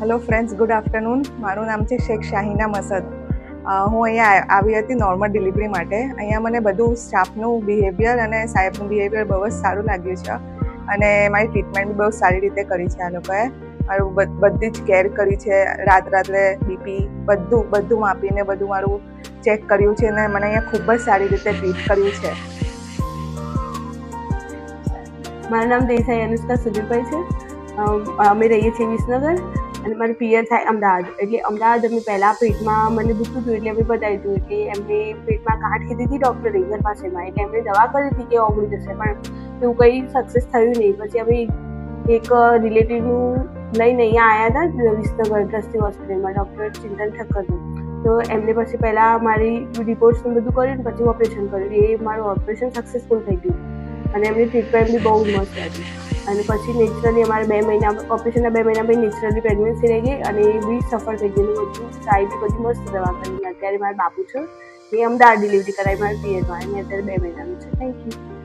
Hello friends good afternoon મારું નામ છે શેખ શાહીના મસદ. હું અહીંયા આવી હતી નોર્મલ ડિલિવરી માટે. અહીંયા મને બધું સ્ટાફનું બિહેવિયર અને સાહેબનું બિહેવિયર બહુ જ સારું લાગ્યું છે. અને મારી ટ્રીટમેન્ટ બી બહુ સારી રીતે કરી છે આ લોકોએ. મારું બધ- જ કેર કરી છે. રાત રાત્રે બીપી બધું બધું માપીને બધું મારું ચેક કર્યું છે અને મને અહીંયા ખૂબ જ સારી રીતે ટ્રીટ કર્યું છે. મારું નામ દેસાઈ અનુષ્કા સુધીરભાઈ છે. અમે રહીએ છીએ વિસનગર. અને મારું પિયર થાય અમદાવાદ. એટલે અમદાવાદ અમે પહેલાં પેટમાં મને દુખતું હતું એટલે અમે બતાવ્યું દીધું એટલે એમને પેટમાં ગાંઠ કીધી હતી ડૉક્ટરે ઘર પાસેમાં. એટલે એમણે દવા કરી હતી કે ઓગળી જશે, પણ એવું કંઈ સક્સેસ થયું નહીં. પછી અમે એક રિલેટિવનું લઈને અહીંયા આવ્યા હતા વિસનગર ટ્રસ્ટી હોસ્પિટલમાં ડૉક્ટર ચિંતન ઠક્કરનું. તો એમને પછી પહેલાં મારી રિપોર્ટ્સનું બધું કર્યું પછી ઓપરેશન કર્યું. એ મારું ઓપરેશન સક્સેસફુલ થઈ ગયું. અને એમની ટ્રીટમેન્ટ બી બહુ મસ્ત હતી. અને પછી નેચરલી અમારે બે મહિના ઓપરેશનના બે મહિના પછી નેચરલી પ્રેગ્નન્સી રહી ગઈ અને એ બી સફળ થઈ ગયેલું બધું સાઈડ બધી મસ્ત દવા કરી. અત્યારે મારા બાપુ છે. એ અમદાવાદ ડિલિવરી કરાવી, મારા પિયરમાં. અને અત્યારે બે મહિનાનું છે. Thank you